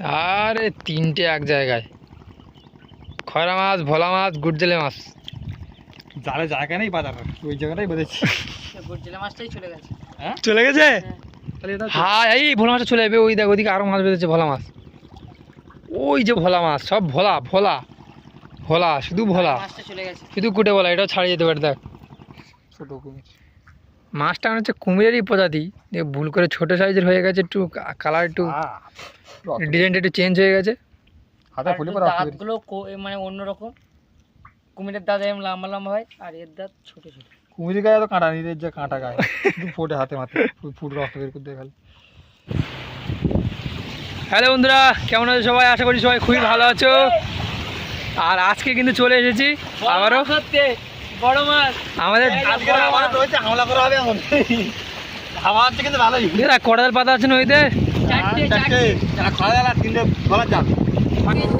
আরে তিনটে এক জায়গায়। খয়রা মাছ ভোলা মাছ গুডজেলে মাছ। জালে জায়গা নেই বাজার ওই জায়গাটাই বেঁধেছি। মাছটাই চলে গেছে। চলে গেছে? হ্যাঁ। এই ভোলা মাছটা চলে যাবে ওই দেখ ওইদিকে আরও মাছ বেঁধেছে ভোলা মাছ। ওই যে ভোলা মাছ সব ভোলা ভোলা। ভোলা শুধু ভোলা। মাছটা চলে গেছে। শুধু কুটে ভোলা এটাও ছাড়িয়ে যেতে পারে দেখ। ছোট কুমির। মাছটা হচ্ছে কুমিরেরই প্রজাতি। ভুল করে ছোট সাইজের হয়ে গেছে একটু কালার একটু। ডিজাইনটা একটু চেঞ্জ হয়ে গেছে। হাতে ফুলে পরে দাঁতগুলো মানে অন্যরকম কুমিরের দাঁত এরকম লম্বা লম্বা হয় আর এর দাঁত ছোট ছোট। কুমির গায়ে তো কাঁটা নিয়ে যে কাঁটা গায়ে। ফোটে হাতে মাথে ফুট রক্ত বের করতে গেল হ্যালো বন্ধুরা কেমন আছো সবাই? আশা করি সবাই খুবই ভালো আছো। আর আজকে কিন্তু চলে এসেছি আবারও। বড় মাছ। আমাদের হামলা করা হবে এখন। হাওয়া হচ্ছে কিন্তু ভালোই। এরা কড়াল পাতা আছে নদীতে।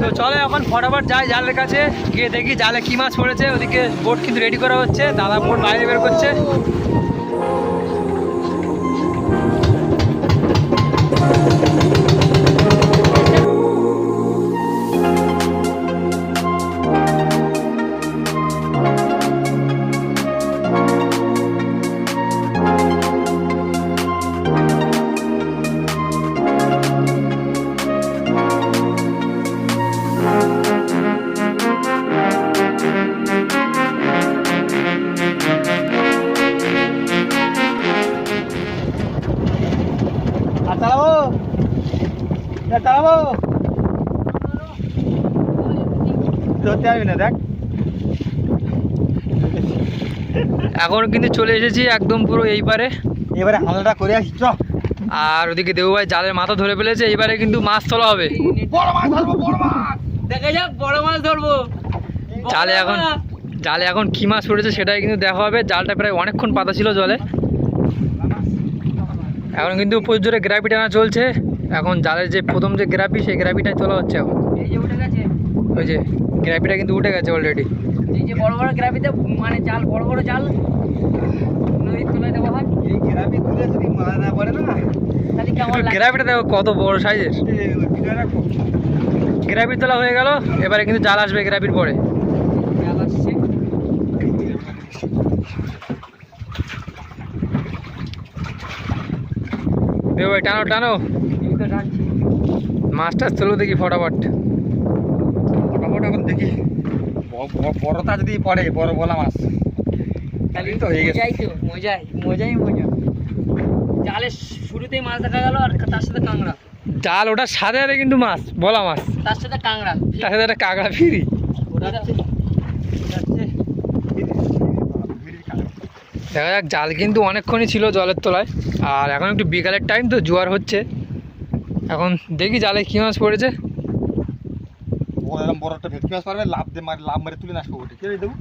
তো চলো এখন ফটাফট যাই জালের কাছে, গিয়ে দেখি জালে কি মাছ পড়েছে। ওদিকে বোট কিন্তু রেডি করা হচ্ছে। দাদা বোট বাইরে বের করছে। পারবি না দেখ। এখন কিন্তু চলে এসেছি একদম পুরো এইবারে। এবারে হামলাটা করে আসি চ। আর ওদিকে দেবু ভাই জালের মাথা ধরে ফেলেছে এইবারে কিন্তু মাছ তোলা হবে। বড় মাছ ধরবো বড় মাছ। দেখা যাক বড় মাছ ধরবো। জালে এখন জালে এখন কি মাছ পড়েছে সেটাই কিন্তু দেখা হবে। জালটা প্রায় অনেকক্ষণ পাতা ছিল জলে। এখন কিন্তু উপর জোরে গ্রাফি টানা চলছে। এখন জালের যে প্রথম যে গ্রাফি সেই গ্রাফিটাই তোলা হচ্ছে এখন। এই যে উঠে গেছে। ওই যে গ্রাফিটা কিন্তু উঠে গেছে অলরেডি এই যে বড় বড় গ্রাফিতে মানে জাল বড় বড় জাল। নদীর তুলে দেওয়া হয়। এই গ্রাফি তুলে যদি মারা না পড়ে না? তাহলে কেমন লাগে? গ্রাফিটা দেখো কত বড় সাইজের। এই ভিডিও রাখো। গ্রাফি তোলা হয়ে গেল এবারে কিন্তু জাল আসবে গ্রাফির পরে। জাল আসছে। দেবু ভাই টানো টানো। এই তো টানছি। মাছটা তোলো দেখি ফটাফট। ফটাফট এখন দেখি। বড়টা যদি পড়ে বড় বলা মাছ। তাহলে তো হয়ে গেছে। মজাই তো মজাই মজাই মজা। জালের শুরুতেই মাছ দেখা গেল আর তার সাথে কাঁকড়া। জাল ওটার সাথে সাথে কিন্তু মাছ বলা মাছ। তার সাথে কাঁকড়া। তার সাথে একটা কাঁকড়া ফিরি। ওটাচ্ছে দেখা যাক জাল কিন্তু অনেকক্ষণই ছিল জলের তলায়। আর এখন একটু বিকালের টাইম তো জোয়ার হচ্ছে। এখন দেখি জালে কী মাছ পড়েছে। এরকম বড় একটা ভেটকি মাছ পারবে লাভ দিয়ে মারি লাভ মারে তুলে না আসব ওটা কে দেবো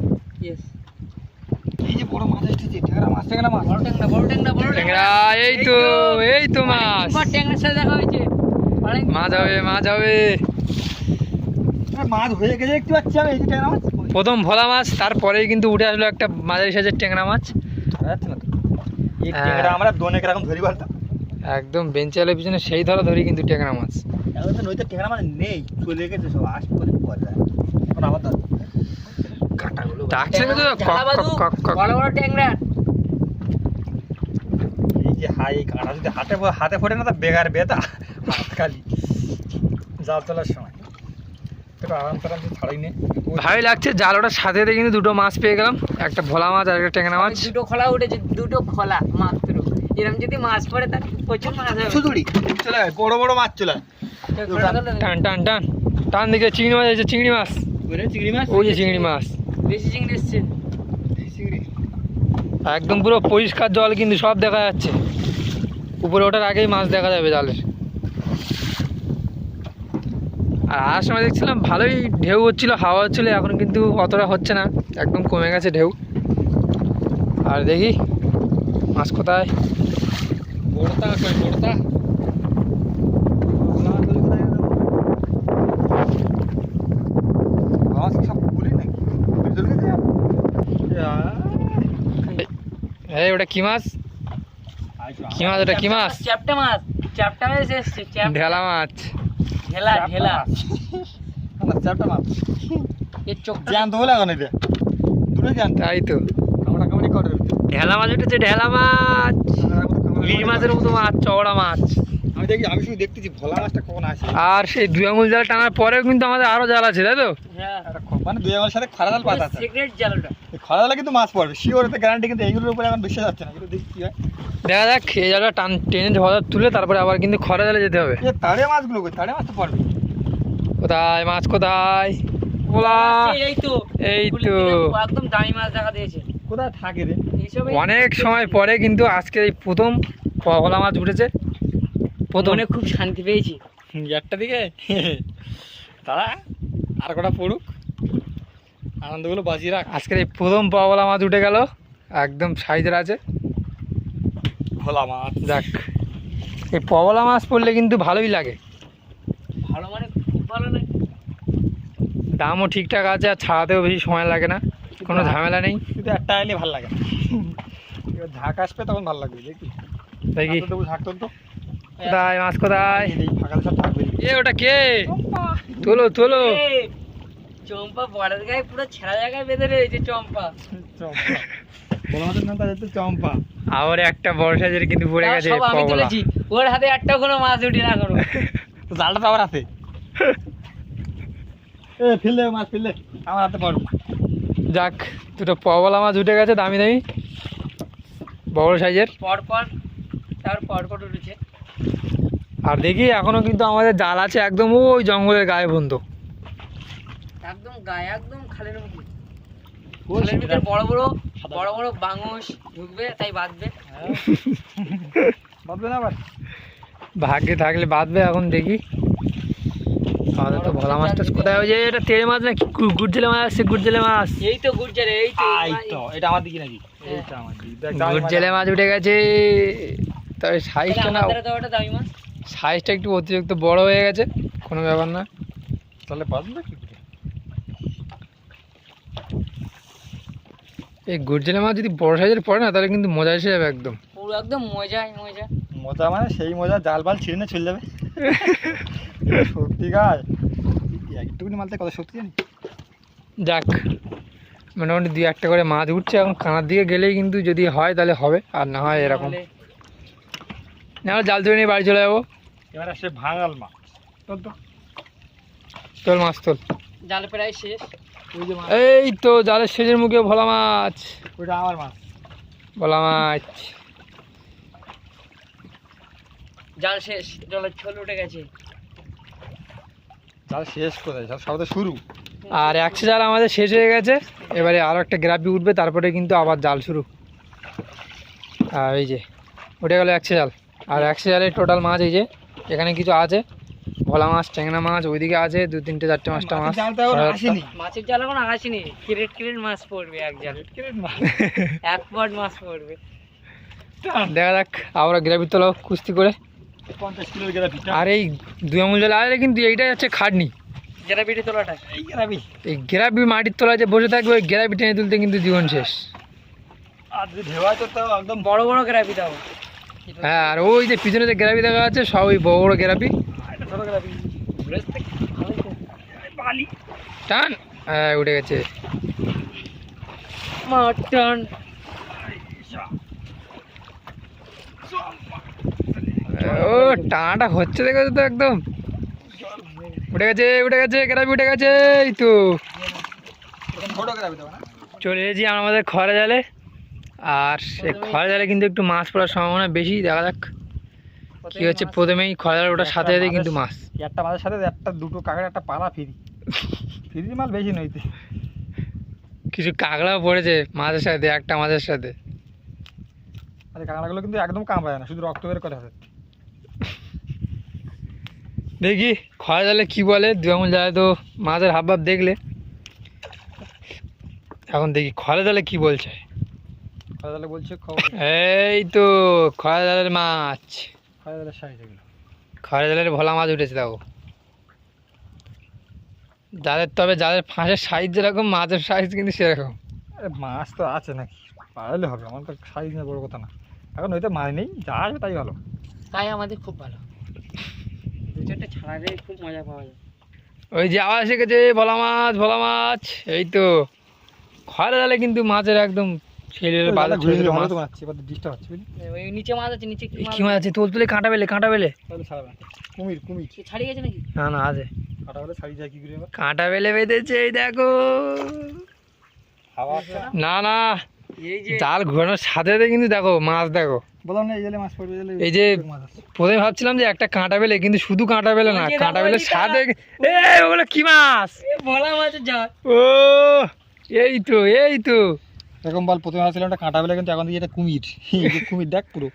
এই যে বড় মাছ এসেছে ঠেকরা মাছ ঠেকরা মাছ। বড় ট্যাংরা বড় ট্যাংরা বড় ট্যাংরা। এই তো এই তো মাছ। ট্যাংরার সাথে দেখা হয়েছে। মাছ হবে মাছ হবে। মাছ হয়ে গেছে দেখতে পাচ্ছি আমি এই যে ঠেকরা মাছ। প্রথম ভোলা মাছ তারপরেই কিন্তু উঠে আসলো একটা মাঝারি সাইজের ট্যাংরা মাছ। হ্যাঁ। আমরা দোনে এরকম ধরি পারতাম একদম বেঞ্চালের পিছনে সেই ধরা ধরি কিন্তু ট্যাংরা মাছ। এখন তো মাছ নেই। চলে গেছে সব আসবে বলে পরে যায়। এখন আবার। কাঁটাগুলো। বড়। বড় ট্যাংরা। হাই কাঁটা যদি হাতে হাতে ফোটে না তো বেগার বেতা হাত খালি জাল তোলার সময়। ভালোই লাগছে জাল ওটার সাথে কিন্তু দুটো মাছ পেয়ে গেলাম। একটা ভোলা মাছ আর একটা ট্যাংরা মাছ। দুটো খোলা উঠেছে দুটো খোলা মাত্র। এরকম যদি মাছ পড়ে তাহলে প্রচুর মাছ হবে। চলে বড় বড় মাছ চলে টান টান টান। টান দিকে চিংড়ি মাছ আছে চিংড়ি মাছ। চিংড়ি মাছ ওই যে চিংড়ি মাছ। বেশি চিংড়ি এসছে। চিংড়ি। একদম পুরো পরিষ্কার জল কিন্তু সব দেখা যাচ্ছে। উপরে ওঠার আগেই মাছ দেখা যাবে জালের। আর আসার সময় দেখছিলাম ভালোই ঢেউ হচ্ছিল হাওয়া হচ্ছিল এখন কিন্তু অতটা হচ্ছে না। একদম কমে গেছে ঢেউ। আর দেখি মাছ কোথায়? বড়তা কই বড়তা মাছ সব পুরি নাকি চলে গেছে এই ওটা কি মাছ? কি মাছ ওটা? কি মাছ? চ্যাপটা মাছ চ্যাপটা মাছ এসছে চ্যাপটা ঢেলা মাছ। ঢেলা ঢেলা। আমার চারটা মাছ। এর চোখটা জ্যান্ত এখন এটা। দুটো জ্যান্ত। তাই তো। কামড়া কামড়ি করে ঢেলা মাছ উঠেছে ঢেলা মাছ। ইলিশ মাছের মতো মাছ চওড়া মাছ। আমি দেখি আমি শুধু দেখতেছি ভোলা মাছটা কখন আসে। আর সেই দুই আঙুল জাল টানার পরেও কিন্তু আমাদের আরও জাল আছে তাই তো? হ্যাঁ। মানে দুই আমার সাথে খরা জাল পাতা আছে। সিক্রেট জালটা। খরা জালে কিন্তু মাছ পড়বে। শিওর এতে গ্যারান্টি কিন্তু এইগুলোর উপরে এখন বিশ্বাস হচ্ছে না। এগুলো দেখি কি হয়। দেখা যাক এই জালটা টান টেনে ঝড় তুলে তারপরে আবার কিন্তু খরা জালে যেতে হবে। এ তাড়ে মাছগুলো কই? তাড়ে মাছ তো পড়বে কোথায়? মাছ কোথায়? ওলা! এই তো। এই তো। একদম দামি মাছ দেখা দিয়েছে। কোথায় থাকে রে? এইসবে অনেক সময় পরে কিন্তু আজকে এই প্রথম পগলা মাছ উঠেছে। প্রথম। খুব শান্তি পেয়েছি। একটা দিকে? তারা আর কটা পড়ুক। আনন্দগুলো বাঁচিয়ে রাখ। আজকের এই প্রথম পগলা মাছ উঠে গেল। একদম সাইজের আছে। ভোলা মাছ। যাক এই পগলা মাছ পড়লে কিন্তু ভালোই লাগে। ভালো মানে খুব ভালো লাগে। দামও ঠিকঠাক আছে আর ছাড়াতেও বেশি সময় লাগে না। কোনো ঝামেলা নেই। কিন্তু একটা এলে ভালো লাগে। না এবার ঝাঁক আসবে তখন ভালো লাগবে দেখি। দেখি। তবু ঝাঁক তো কোথায় মাছ কোথায়? ফাঁকালে সব থাকবে এ ওটা কে? তোলো তোলো। চম্পা বড়ের গায়ে পুরো ছেঁড়া জায়গায় বেঁধে রয়েছে চম্পা। চম্পা। চম্পা আবার একটা বড় সাইজের কিন্তু পড়ে গেছে আমি তুলেছি। ওর হাতে একটা কোনো মাছ উঠি না জালটা তো এ ফেললে মাছ ফেললে আমার হাতে যাক দুটো পগলা মাছ উঠে গেছে দামি দামি। বড় সাইজের। পর পর তার পর পর উঠেছে। আর দেখি এখনও কিন্তু আমাদের জাল আছে একদম ওই জঙ্গলের গায়ে বন্ধ। গায়ে একদম খালের মুখে খালের ভিতরে বড় বড় বড় বড় বাঙুস ঢুকবে তাই বাঁধবে। বাঁধবে না আবার? ভাগ্যে থাকলে বাঁধবে এখন দেখি। আমাদের তো ভোলা মাছটা কোথায়? ওই যে এটা তেড়ে মাছ না গুড়জেলে মাছ আসছে গুড়জেলে মাছ। এই তো গুড়জারে এই তো আই তো এটা আমার দিকে নাকি? হ্যাঁ। এইটা আমার দিকে। মাছ। গুড়জেলে মাছ উঠে গেছে। তবে সাইজটা না আমাদের তো ওটা দামি মাছ। সাইজটা একটু অতিরিক্ত বড় হয়ে গেছে কোনো ব্যাপার না। তাহলে বাঁধবে কি? এই গুড়জেলে মাছ যদি বড় সাইজের পড়ে না তাহলে কিন্তু মজা এসে যাবে একদম। পুরো একদম মজাই মজা। মজা মানে সেই মজা জাল বাল ছিঁড়ে না চলে যাবে। সত্যি গায় একটুকুনি মালতে কত সত্যি জানি? যাক মোটামুটি দুই একটা করে মাছ উঠছে এখন কানার দিকে গেলেই কিন্তু যদি হয় তাহলে হবে আর না হয় এরকম। নাহলে না জাল ধরে নিয়ে বাড়ি চলে যাব। এবার আসে ভাঙাল মাছ। তোর তো। তোল মাছ তোল। জাল প্রায় শেষ। এই তো জালের শেষের মুখে ভোলা মাছ। ওইটা আমার মাছ। ভোলা মাছ। জাল শেষ জলের ছোল উঠে গেছে। জাল শেষ কোথায়? জাল সব তো শুরু। আর একশো জাল আমাদের শেষ হয়ে গেছে। এবারে আরও একটা গ্রাপি উঠবে তারপরে কিন্তু আবার জাল শুরু। আর এই যে উঠে গেল একশো জাল। আর একশো জালের টোটাল মাছ এই যে এখানে কিছু আছে। ভোলা মাছ ট্যাংরা মাছ ওইদিকে আছে দু তিনটে চারটে পাঁচটা মাছ। মাছের জাল এখন আসেনি। ক্রেট ক্রেট মাছ পড়বে এক জাল। এক পট মাছ পড়বে। দেখা যাক আবার গ্রাভি তোলা কুস্তি করে। আর এই দুই আঙুল জল আরে কিন্তু এইটাই হচ্ছে খাটনি। বেটে তোলাটা? এই গ্রাবি মাটির তলায় যে বসে থাকবে ওই গ্রাবি টেনে তুলতে কিন্তু জীবন শেষ। আর যদি ধেওয়া তো তাও একদম বড় বড় গ্রাফি দাও। হ্যাঁ আর ওই যে পিছনে যে গ্রাবি দেখা যাচ্ছে সব ওই বড় বড় গ্রাবি টান। হ্যাঁ উঠে গেছে। মাটন ও টানাটা হচ্ছে দেখো তো একদম। উঠে গেছে উঠে গেছে গ্রাবি উঠে গেছে এই তো। চলে এসেছি আমাদের খরা জালে। আর সে খরা জালে কিন্তু একটু মাছ পড়ার সম্ভাবনা বেশি। দেখা যাক কি হচ্ছে? প্রথমেই খরা জাল ওটার সাথে সাথে কিন্তু মাছ। একটা মাছের সাথে একটা দুটো কাঁকড়া একটা পালা ফিরি। ফিরি মাল বেশি নইতে কিছু কাঁকড়াও পড়েছে মাছের সাথে একটা মাছের সাথে। আর কাঁকড়াগুলো কিন্তু একদম কামড়ায় না শুধু রক্ত বের করে হাতে। দেখি খরা জালে কি বলে? দু আঙুল জালে তো মাছের হাব ভাব দেখলে। এখন দেখি খরা জালে কি বলছে? খাওয়া দাওয়া বলছে খবর। এই তো খরা জালের মাছ। খরা জালের ভোলা মাছ উঠেছে দেখো। যাদের তবে যাদের ফাঁসের সাইজ যেরকম মাছের সাইজ কিন্তু সেরকম। আরে মাছ তো আছে নাকি? পারলে হবে আমার তো সাইজ নিয়ে বড় কথা না। এখন ওইটা মাছ নেই যা আসবে তাই ভালো। তাই আমাদের খুব ভালো। চারটে ছাড়ালে খুব মজা পাওয়া যায়। ওই যে আওয়াজ এসে গেছে ভোলা মাছ ভোলা মাছ। এই তো। খয়রা জালে কিন্তু মাছের একদম ডিস্টার্ব হচ্ছে বুঝলি? ওই নিচে মাছ আছে নিচে কি মাছ কি মাছ আছে? তোল তুলে কাঁটা পেলে কাঁটা পেলে তাহলে ছাড়াবে না। কুমির। কুমির ছাড়িয়ে গেছে নাকি? না না আছে। কাটা হলে ছাড়িয়ে যায় কি করে এবার? কাঁটা পেলে বেঁধেছে এই দেখো। হাওয়া না? না না। এই যে জাল ঘোরানোর সাথে সাথে কিন্তু দেখো মাছ দেখো। বললাম না এই জালে মাছ পড়বে জালে এই যে প্রথমে ভাবছিলাম যে একটা কাঁটা বেলে কিন্তু শুধু কাঁটা বেলে না কাঁটা বেলে সাথে এই ওগুলো কি মাছ? এ ভোলা মাছের জাল ও এই তো এই তো। এরকম বল প্রথমে ভাবছিলাম একটা কাঁটা বেলে কিন্তু এখন দেখি এটা কুমির। কুমির দেখ পুরো।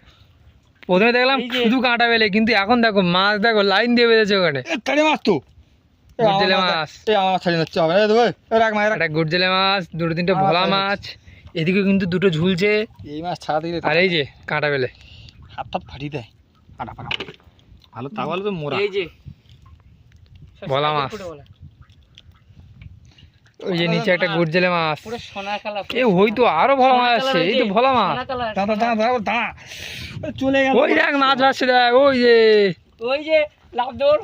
প্রথমে দেখলাম শুধু কাঁটা পেলে কিন্তু এখন দেখো মাছ দেখো লাইন দিয়ে বেঁধেছে ওখানে। এ, মাছ তো? গুডজেলে মাছ। একটা গুড়জেলে মাছ দুটো তিনটে ভোলা মাছ এদিকে কিন্তু দুটো ঝুলছে। এই মাছ ছাড়া দিলে আর এই যে কাঁটা পেলে হাত ফাটিয়ে দেয়। ফাটা ফাটা। ভালো তা বলে তো মোরা। এই যে। ভোলা মাছ। ওই যে নিচে একটা গুড়জেলে মাছ। পুরো সোনা কালার এ হয়তো আরও ভোলা মাছ আসছে এই তো ভোলা মাছ। দাঁড়া দাঁড়া দাঁড়া দাঁড়া চলে গেল। ওই দেখ মাছ ভাসছে দেখ ওই যে। ওই যে লাভ দৌড়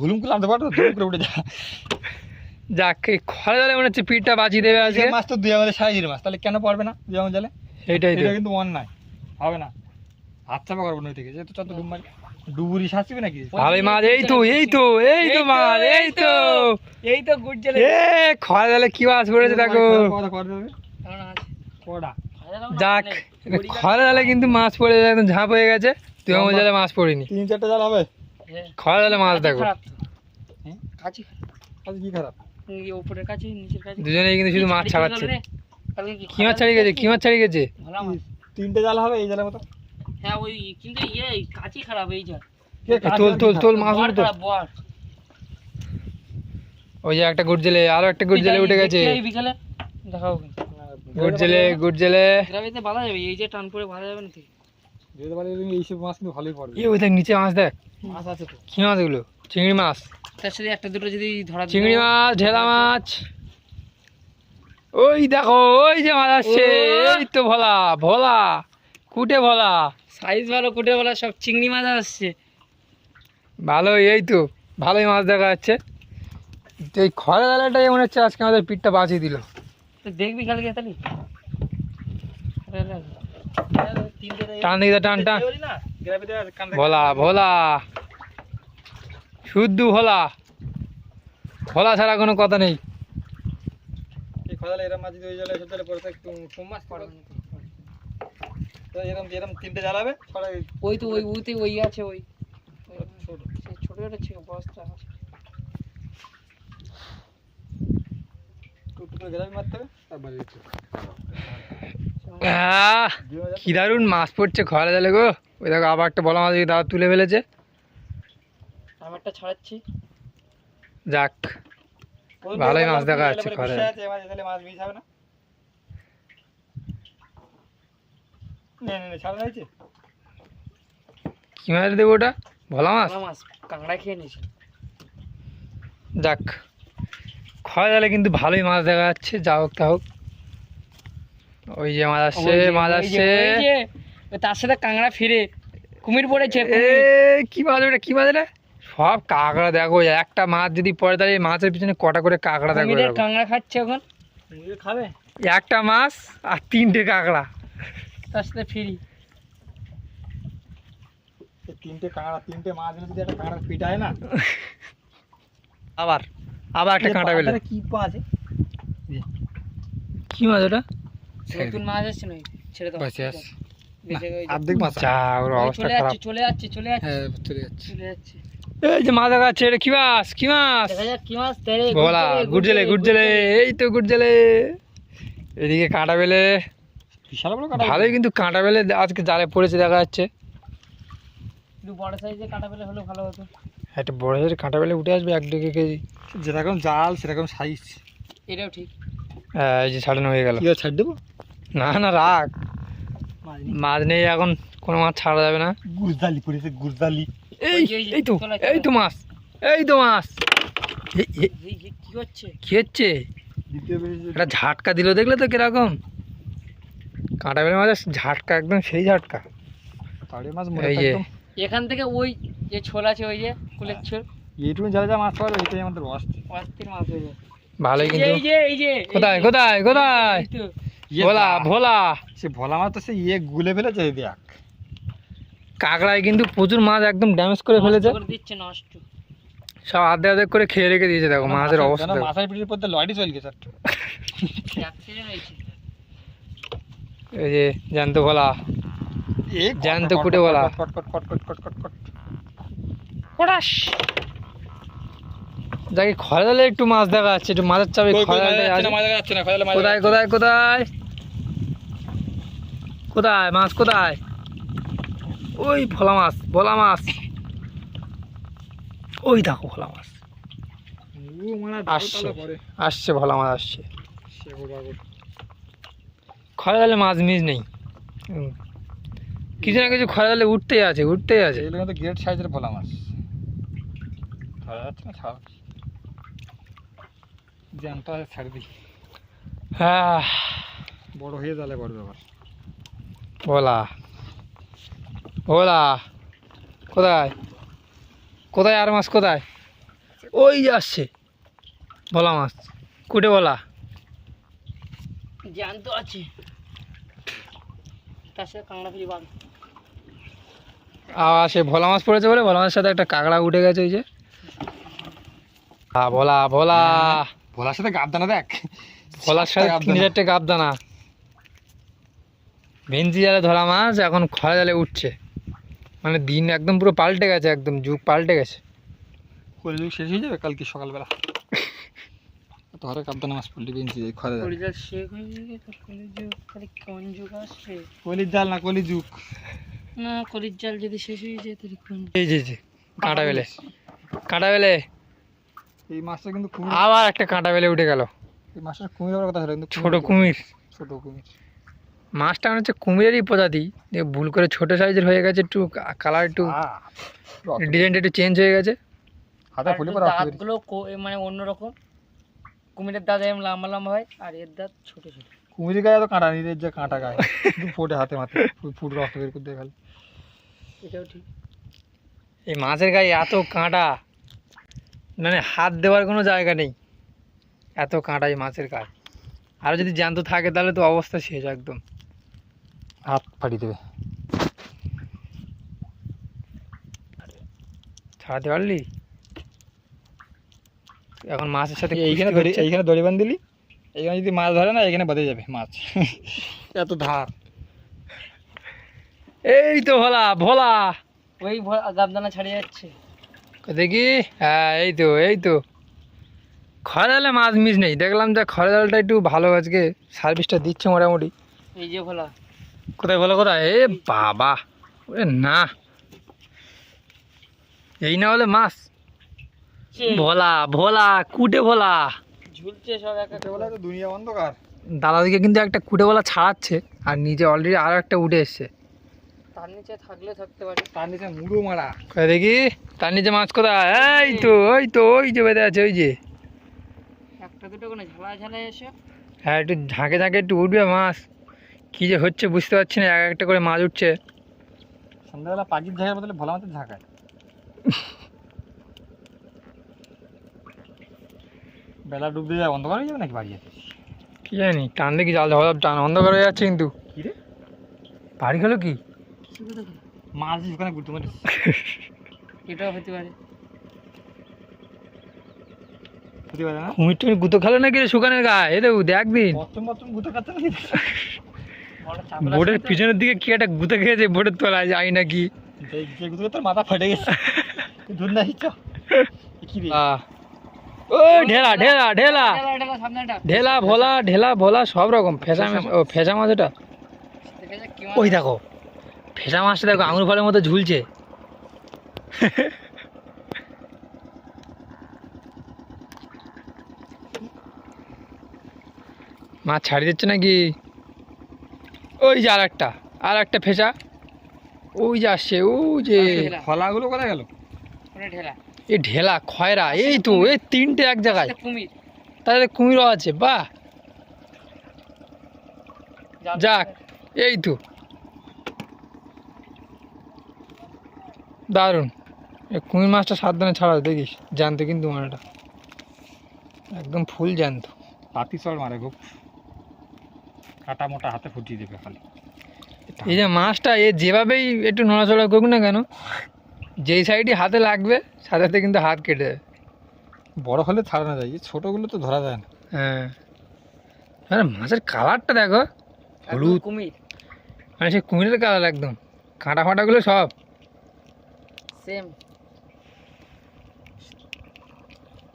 হুলুম করে পারতো উঠে যা। যাক খরা জালে মনে হচ্ছে পিঠটা বাঁচিয়ে দেবে আজকে। মাছ তো দুই আমাদের সাইজের মাছ তাহলে কেন পারবে না দুই জালে? তো। এটা কিন্তু অন্যায় হবে না। হাত চাপা করব নই থেকে যেহেতু মারি ডুবুরি শাস্তিবে নাকি? ভালোই মাছ এই তো এই তো এই তো মাছ এই তো এই তো গুড জেলে এ খরা জালে কি মাছ পড়েছে দেখো। যাক খরা জালে কিন্তু মাছ পড়ে যায় একদম ঝাঁপ হয়ে গেছে। তুই আমার জালে মাছ পড়িনি। তিন চারটে জাল হবে? খরা জালে মাছ দেখো। হ্যাঁ? কাছে কি খারাপ? উপরের কাছে নিচের কাছে দুজনেই কিন্তু শুধু মাছ ছাড়াচ্ছে। কি মাছ ছাড়িয়ে গেছে কি মাছ ছাড়িয়ে গেছে তিনটে জাল হবে এই জালের মতো? হ্যাঁ ওই কিন্তু ইয়ে কাঁচি খারাপ এই যা। তোল তোল তোল মাছ বর উঠে তো খারাপ বর। ওই যে একটা গুড় জেলে আরও একটা গুড় জেলে উঠে গেছে। এই বিকালে? দেখাও গুড় জেলে গুড় জেলে। গ্রামেতে বাঁধা যাবে এই যে টান করে বাঁধা যাবে না যেতে পারলে তুমি এইসব মাছ কিন্তু ভালোই পড়বে। ওই দেখ নিচে মাছ দেখ। মাছ আছে তো। কি মাছ এগুলো? চিংড়ি মাছ। তার সাথে একটা দুটো যদি ধরা চিংড়ি মাছ ঢেলা মাছ। ওই দেখো ওই যে মাছ আসছে! এই তো ভোলা ভোলা। কুটে ভোলা সাইজ ভালো কুটে বলা সব চিংড়ি মাছ আসছে। ভালোই এই তো ভালোই মাছ দেখা যাচ্ছে। এই খরা জালাটাই মনে হচ্ছে আজকে আমাদের পিঠটা বাঁচিয়ে দিল। দেখবি কালকে তাহলে। টান দিকে টান টান। ভোলা ভোলা। শুদ্ধ ভোলা। ভোলা ছাড়া কোনো কথা নেই। এই খদালে মাছ জালে পড়ে মাছ তো এরম এরম তিনটে জাল হবে ওই তো ওই ওই আছে ওই। ছোট। ছিল বস্তা। কি দারুণ মাছ পড়ছে খরা জালে গো। ওই দেখো আবার একটা ভোলা মাছ দাদা তুলে ফেলেছে। আমারটা ছাড়াচ্ছি। যাক ভালোই মাছ দেখা যাচ্ছে জালে মাছ মিস হবে না। নে নে নে ছাড়া হয়েছে কি মাছ দেবো ওটা? ভোলা মাছ? মাছ কাঁকড়া খেয়ে নিয়েছে। যাক খরা জালে কিন্তু ভালোই মাছ দেখা যাচ্ছে যা হোক তা হোক। ওই যে মাছ আসছে মাছ আসছে। তার সাথে কাঁকড়া ফিরে কুমির পড়েছে। কি মাছ ওটা কি মাছ এটা? সব কাঁকড়া দেখো একটা মাছ যদি পড়ে তাহলে এই মাছের পিছনে কটা করে কাঁকড়া দেখো কাঁকড়া খাচ্ছে এখন। খাবে? একটা মাছ আর তিনটে কাঁকড়া। তার সাথে ফিরি। তিনটে কাঁকড়া তিনটে মাছ এনে যদি একটা কাঁকড়া পিটায় না? আবার আবার একটা কাঁটা পেলে। কি পা আছে কি মাছ ওটা? নতুন মাছ আসছে নয় ছেড়ে দাও অর্ধেক মাছ ওর অবস্থা চলে খারাপ। যাচ্ছে চলে যাচ্ছে চলে যাচ্ছে। হ্যাঁ চলে যাচ্ছে। চলে যাচ্ছে। এই যে মাছ দেখা যাচ্ছে এটা কি মাছ? কি মাছ? কি মাছ তেরে ভোলা গুড়জেলে গুড়জেলে এই তো গুড়জেলে। এদিকে কাঁটা বেলে বিশাল বড় কাঁটা ভালোই কিন্তু কাঁটা বেলে আজকে জালে পড়েছে দেখা যাচ্ছে। একটু বড় সাইজে কাটা পেলে হলে ভালো হতো। একটা বড় সাইজের কাঁটা বেলে উঠে আসবে এক দেড় কেজি। যেরকম জাল সেরকম সাইজ এটাও ঠিক। হ্যাঁ, এই যে ছাড়ানো হয়ে গেল। ছাড় দেবো? না না রাখ। মাছ নেই। এখন কোনো মাছ ছাড়া যাবে না। গুরদালি পড়েছে গুরদালি। এই এই তো এই তো মাছ এই তো মাছ। কি হচ্ছে? কি হচ্ছে? একটা ঝাটকা দিল দেখলে তো কীরকম? কাঁটা বেলে মাছের ঝাটকা একদম সেই ঝাটকা। মাছ এখান থেকে ওই যে ছোল আছে ওই যে কুলের ছোল। এইটুকু যা যা মাছ এটাই আমাদের অস্থির মাছ হয়ে যায়। ভালোই কিন্তু। এই যে এই যে কোথায় কোথায় কোথায়? ভোলা ভোলা। সে ভোলা মাছ তো সে ইয়ে গুলে ফেলেছে দেখ। কাঁকড়ায় কিন্তু প্রচুর মাছ একদম ড্যামেজ করে ফেলেছে। দিচ্ছে নষ্ট। সব আধে আধে করে খেয়ে রেখে দিয়েছে দেখো মাছের অবস্থা। মাছের পিঠের পর লড়ি চলে গেছে এই যে জ্যান্ত ভোলা জ্যান্ত কট কট কুটে কট বলা। কট কট কট কট কট কট কট। পড়াস যাকে খরা জালে একটু মাছ দেখা যাচ্ছে একটু মাছের চাপে কোথায় কোথায় কোথায়? কোথায় মাছ কোথায়? ওই ভোলা মাছ ভোলা মাছ। ওই দেখো ভোলা মাছ। আসছে আসছে ভোলা মাছ আসছে। খরা জালে মাছ মিস নেই। কিছু না কিছু খরা জালে উঠতেই আছে উঠতেই আছে। এগুলো কিন্তু গ্রেট সাইজের ভোলা মাছ। ধরা যাচ্ছে না ছাড় জ্যান্ত আছে ছাড় দিই হ্যাঁ। বড় হয়ে জালে বড় ব্যাপার। ভোলা ভোলা কোথায়? কোথায় আর মাছ কোথায়? ওই আসছে। ভোলা মাছ। কুটে ভোলা। জ্যান্ত আছে। তার সাথে কাঁকড়া ফিরি আর সে ভোলা মাছ পড়েছে বলে ভোলা মাছের সাথে একটা কাঁকড়া উঠে গেছে ওই যে। ভোলা ভোলা। ভোলার সাথে গাবদানা দেখ। ভোলার সাথে তিন চারটে গাব দানা ভেন্সি জালে ধরা মাছ এখন খরা জালে উঠছে। মানে দিন একদম পুরো পাল্টে গেছে একদম যুগ পাল্টে গেছে। কলিযুগ শেষ হয়ে যাবে কালকে সকালবেলা। ধরে কাবদানা মাছ পড়লি বেঞ্চি খরে কলিজাল শেখ হয়ে গেছে কলিযুগ খালি কোন যুগ আসছে? কলির জাল না না কলির জাল যদি শেষ হয়ে যায় তাহলে কোন এই যে যে কাঁটা বেলে কাঁটা বেলে। এই মাছটা কিন্তু কুমির আবার একটা কাঁটা বেলে উঠে গেল। এই মাছটা কুমির হওয়ার কথা ছিল কিন্তু ছোট কুমির। ছোট কুমির। মাছটা মনে হচ্ছে কুমিরেরই প্রজাতি। ভুল করে ছোট সাইজের হয়ে গেছে একটু কালার একটু ডিজাইনটা একটু চেঞ্জ হয়ে গেছে। হাতে ফুলে এ মানে অন্যরকম? কুমিরের দাঁত এরকম লম্বা লম্বা হয় আর এর দাঁত ছোট ছোট। কুমিরের গায়ে তো কাঁটা নিয়ে যে কাঁটা গায়ে। শুধু ফোটে হাতে মাথে ফুট রক্ত বের করে দিয়ে খালি। এটাও ঠিক। এই মাছের গায়ে এত কাঁটা মানে হাত দেওয়ার কোনো জায়গা নেই। এত কাঁটা এই মাছের গায়ে। আর যদি জ্যান্ত থাকে তাহলে তো অবস্থা শেষ একদম। হাত ফাটিয়ে দেবে। ছাড়াতে পারলি? এখন মাছের সাথে এইখানে দড়ি এইখানে দড়ি বাঁধ দিলি এইখানে যদি মাছ ধরে না এখানে বাঁধে যাবে মাছ। এত ধার। এই তো ভোলা ভোলা। ওই গাবদানা ছাড়িয়ে যাচ্ছে। দেখি? হ্যাঁ এই তো এই তো। খরা জালে মাছ মিস নেই দেখলাম যে জালটা একটু ভালো আজকে সার্ভিসটা দিচ্ছে মোটামুটি। এই যে ভোলা। কোথায় বলো কোথায়? এ বাবা ওরে না। এই না হলে মাছ। ভোলা ভোলা কুটে ভোলা। ঝুলছে সব এক এক বলে তো দুনিয়া অন্ধকার। দাদাদিকে কিন্তু একটা কুটে ভোলা ছাড়াচ্ছে আর নিচে অলরেডি আরও একটা উঠে এসছে। তার নিচে থাকলে থাকতে পারে। তার নিচে মুড়ো মারা। দেখি? তার নিচে মাছ কোথায়? এই তো ওই তো ওই যে বেঁধে আছে ওই যে। একটা দুটো কোনো ঝালা ঝালা এসে। হ্যাঁ একটু ঝাঁকে ঝাঁকে একটু উঠবে মাছ। কী যে হচ্ছে বুঝতে পারছি না এক একটা করে মাছ উঠছে। সন্ধ্যাবেলা পাখির ঝাঁকের বদলে ভোলা মাছের ঝাঁকায় বেলা ডুবতে যায় অন্ধকার হয়ে যাবে নাকি বাড়ি যেতে? কি জানি টান দেখি জাল ধরা টান অন্ধকার হয়ে যাচ্ছে কিন্তু। কি রে? বাড়ি গেলো কি। মাছ যে ওখানে ঘুরতে মারে এটাও হতে পারে। না? কুমির টুমির গুঁতো খেলো নাকি শুকানের এ দেখ বোটের পিছনের দিকে কি একটা গুঁতো খেয়েছে বোটের তলায় যাই নাকি। মাথা ফেটে গেছে। না কি। ও ঢেলা ঢেলা ঢেলা। ঢেলা, ভোলা ঢেলা ভোলা সব রকম। ফেসা মাছ ও ফেসা মাছ এটা ওই দেখো ফেসা মাছটা দেখো আঙুর ফলের মতো ঝুলছে। মাছ ছাড়ি দিচ্ছে নাকি? ওই যে আর একটা আর একটা ফেসা। ওই যে আসছে ওই যে। ফলাগুলো কোথায় গেল? ঢেলা। এই ঢেলা খয়রা এই তো এই তিনটে এক জায়গায়। কুমির। তাহলে কুমিরও আছে বাহ। যাক এই তো। দারুণ। এই কুমির মাছটা সাবধানে ছাড়া দেখিস। জ্যান্ত কিন্তু মাছটা একদম ফুল জ্যান্ত। পাতি মারে খুব কাটা মোটা হাতে ফুটিয়ে দেবে খালি। এই যে মাছটা এ যেভাবেই একটু নড়াচড়া করুক না কেন যেই সাইডে হাতে লাগবে সাথে সাথে কিন্তু হাত কেটে যাবে। বড় হলে ছাড়ানো যায় এই ছোটোগুলো তো ধরা যায় না। হ্যাঁ। আরে মাছের কালারটা দেখো হলুদ। কুমির। মানে সে কুমিরের কালার একদম। কাঁটা ফাটাগুলো সব। সেম।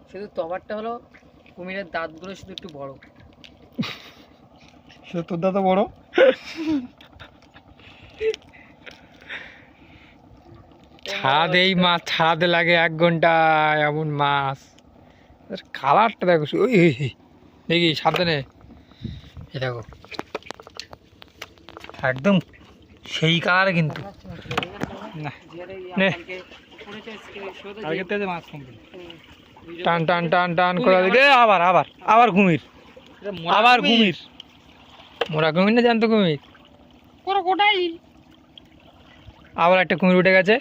শুধু তবারটা হলো কুমিরের দাঁতগুলো শুধু একটু বড়। সে তোর দাদা বড়? ছাদ এই মাছ ছাদে লাগে এক ঘণ্টা এমন মাছ। কালারটা দেখো ওই। দেখি সাবধানে। এই দেখো। একদম সেই কালার কিন্তু। টান টান টান টান করে দিকে আবার আবার আবার কুমির। আবার কুমির? মোরা কুমির না জানতো কুমির? আবার একটা কুমির উঠে গেছে।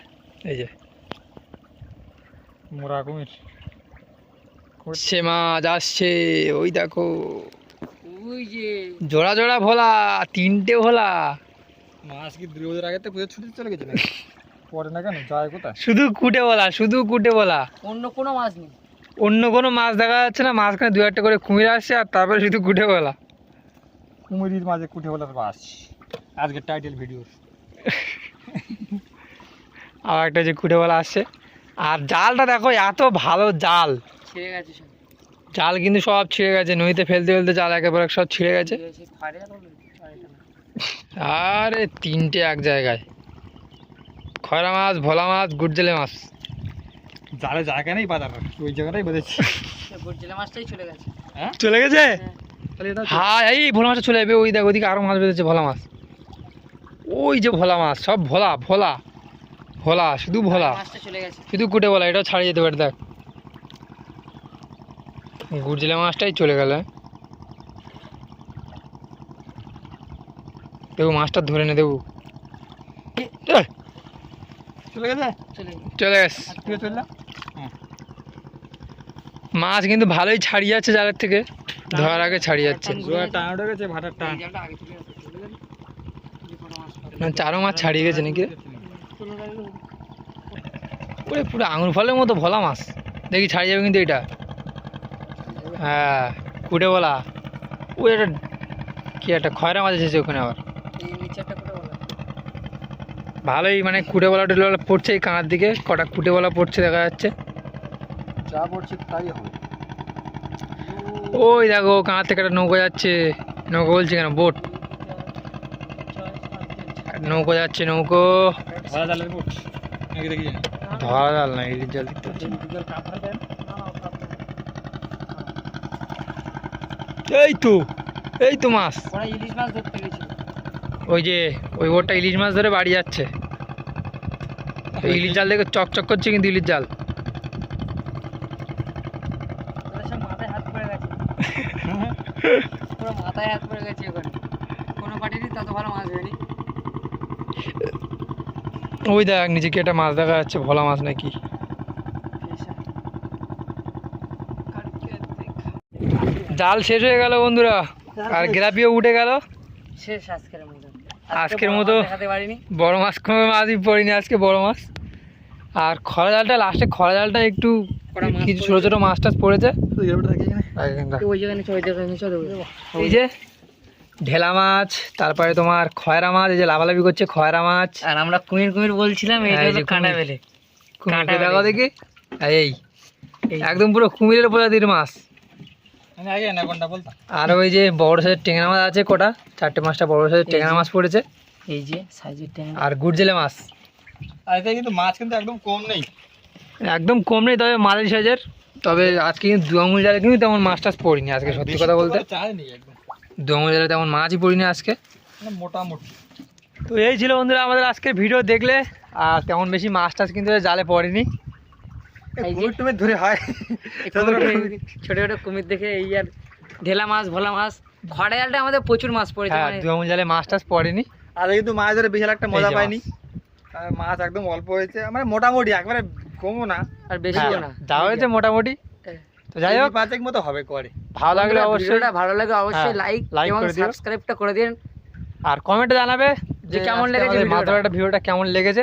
এই যে। মোরা কুমির। সে মাছ আসছে ওই দেখো। ওই যে। জোড়া জোড়া ভোলা তিনটে ভোলা। মাছ কি দুর্গোদের আগে তো পুজো ছুটি চলে গেছে পরে না কেন? যায় কোথায়? শুধু কুটে বলা শুধু কুটে বলা অন্য কোনো মাছ নেই। অন্য কোনো মাছ দেখা যাচ্ছে না মাঝখানে দু একটা করে কুমির আসছে আর তারপরে শুধু কুটে বলা কুমিরির মাঝে কুঠে বলার বাস। আজকে টাইটেল ভিডিওর আর একটা যে কুটে বলা আসছে আর জালটা দেখো এত ভালো জাল। ছেড়ে গেছে সব। জাল কিন্তু সব ছিঁড়ে গেছে নদীতে ফেলতে ফেলতে জাল একেবারে সব ছিঁড়ে গেছে। আরে তিনটে এক জায়গায়। খয়রা মাছ ভোলা মাছ গুডজেলে মাছ। জালে জায়গা নেই বাজার ওই জায়গাটাই বেঁধেছি মাছটাই চলে গেছে। হ্যাঁ? চলে গেছে? হ্যাঁ। তাহলে এটা হ্যাঁ এই ভোলা মাছটা চলে যাবে ওই দেখ ওইদিকে আরও মাছ বেঁধেছে ভোলা মাছ। ওই যে ভোলা মাছ সব ভোলা ভোলা। ভোলা শুধু ভোলা। মাছটা চলে গেছে। শুধু কুটে বলা এটাও ছাড়িয়ে যেতে পারে দেখ। গুড়জিলা মাছটাই চলে গেল হ্যাঁ। দেবু মাছটা ধরে নে দেবু চলে গেছে? চলে গেছে। চলে গেছে। তুই চললা মাছ কিন্তু ভালোই ছাড়িয়ে যাচ্ছে জালের থেকে। ধরার আগে ছাড়িয়ে যাচ্ছে। জোয়ার মাছ ছাড়িয়ে গেছে ভাটার টান এই জালটা আগে চলে গেছে চলে গেছে যে কোনো মাছ পাবে। মানে চারও মাছ ছাড়িয়ে গেছে নাকি চলে গেল ওরে পুরো আঙুর ফলের মতো ভোলা মাছ। দেখি ছাড়িয়ে যাবে কিন্তু এটা। হ্যাঁ কুটে বলা। ওই একটা কি একটা খয়রা মাছ এসেছে ওখানে আবার। ভালোই মানে কুটে বলা টুটে বলা পড়ছে এই কানার দিকে। কটা কুটে বলা পড়ছে দেখা যাচ্ছে। যা পড়ছে তাই হবে। ওই দেখো কানার থেকে একটা নৌকো যাচ্ছে। নৌকো বলছি কেন? বোট। নৌকো যাচ্ছে নাকি। দেখি। ধরা জাল না ইলিশ জাল দেখতে পাচ্ছি এই তো এই তো মাছ। ইলিশ মাছ ধরতে গেছিল ওই যে, ওই বোটটা ইলিশ মাছ ধরে বাড়ি যাচ্ছে। ইলিশ জাল দেখে চকচক করছে কিন্তু ইলিশ জাল। মাথায় হাত পড়ে গেছে ওখানে কোনো পাটিরই তত ভালো মাছ হয়নি। ওই দেখ নিচে কি একটা মাছ দেখা যাচ্ছে ভোলা মাছ নাকি। জাল শেষ হয়ে গেল বন্ধুরা আর গ্রাপিও উঠে গেল। শেষ আজকের মতো। আজকের বড় মাছ মতো- বড় মাছ কোনো মাছই পড়িনি আজকে বড় মাছ। আর খরা জালটা লাস্টে খরা জালটা একটু কিছু ছোটো ছোটো মাছ টাছ পড়েছে। এই যে ঢেলা মাছ তারপরে তোমার খয়রা মাছ এই যে লাভালাভি করছে খয়রা মাছ। আর আমরা কুমির কুমির বলছিলাম এই যে কাঁটা বেলে। কাঁটা দেখো দেখি। এই। একদম পুরো কুমিরের প্রজাতির মাছ। আমি আগে না কোনটা বলতাম আর ওই যে বড় সাইজের টেংরা মাছ আছে কোটা? চারটে মাছটা বড় সাইজের টেংরা মাছ পড়েছে। এই যে সাইজের ট্যাংরা আর গুড়জেলে মাছ। আর কিন্তু মাছ কিন্তু একদম কম নেই। একদম কম নেই তবে মাঝারি সাইজের। তবে আজকে কিন্তু দু আঙুল জালে কিন্তু তেমন মাছ টাছ পড়িনি আজকে সত্যি কথা বলতে। চাই একদম। জালে তেমন মাছই পড়িনি আজকে। মানে মোটামুটি। তো এই ছিল বন্ধুরা আমাদের আজকে ভিডিও দেখলে আর তেমন বেশি মাছ টাছ কিন্তু জালে পড়েনি। কুমির ধরে হয়। ছোট ছোট কুমির দেখে এই আর ঢেলা মাছ ভোলা মাছ। খড়া জালটা আমাদের প্রচুর মাছ পড়েছে হ্যাঁ মানে জালে মাছ টাছ পড়েনি। আর কিন্তু মাছ ধরে বিশাল একটা মজা পাইনি। মাছ। একদম অল্প হয়েছে মানে মোটামুটি একবারে কমও না। আর বেশিও হ্যাঁ, না। যা হয়েছে মোটামুটি। তো যাই হোক। পাঁচেক মতো হবে করে। ভালো লাগলে অবশ্যই ভিডিওটা ভালো লাগে অবশ্যই হ্যাঁ, লাইক like এবং করে দিও। সাবস্ক্রাইবটা করে দিন। আর কমেন্টে জানাবে যে কেমন লেগেছে ভিডিওটা। মাত্র ভিডিওটা কেমন লেগেছে।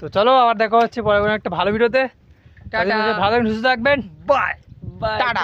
তো চলো আবার দেখা হচ্ছে পরে কোনো একটা ভালো ভিডিওতে। টাটা। ভালো থাকবেন, সুস্থ থাকবেন। Bye bye tata.